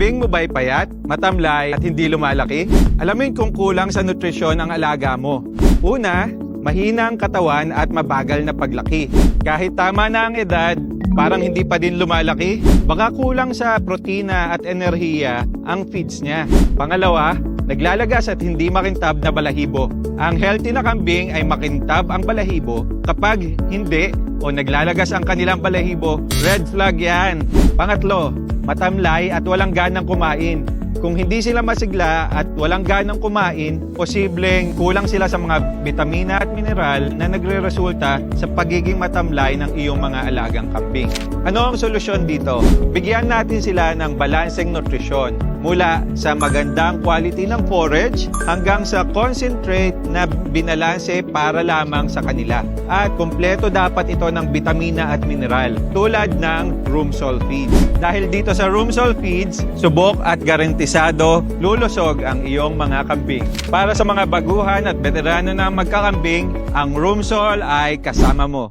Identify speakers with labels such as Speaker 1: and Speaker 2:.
Speaker 1: kambing mo ba'y payat, matamlay at hindi lumalaki? Alamin kung kulang sa nutrisyon ang alaga mo. Una, mahina ang katawan at mabagal na paglaki. Kahit tama na ang edad, parang hindi pa din lumalaki. Baka kulang sa protina at enerhiya ang feeds niya. Pangalawa, naglalagas at hindi makintab na balahibo. Ang healthy na kambing ay makintab ang balahibo. Kapag hindi o naglalagas ang kanilang balahibo, red flag yan. Pangatlo, matamlay at walang ganang kumain. Kung hindi sila masigla at walang ganang kumain, posibleng kulang sila sa mga bitamina at mineral na nagre-resulta sa pagiging matamlay ng iyong mga alagang kambing. Ano ang solusyon dito? Bigyan natin sila ng balancing nutrisyon mula sa magandang quality ng forage hanggang sa concentrate na binalanse para lamang sa kanila. At kumpleto dapat ito ng bitamina at mineral tulad ng room salt. Dahil dito sa room salt feeds, subok at garantisado lulusog ang iyong mga kambing. Para sa mga baguhan at veterano na magkakambing, ang room salt ay kasama mo.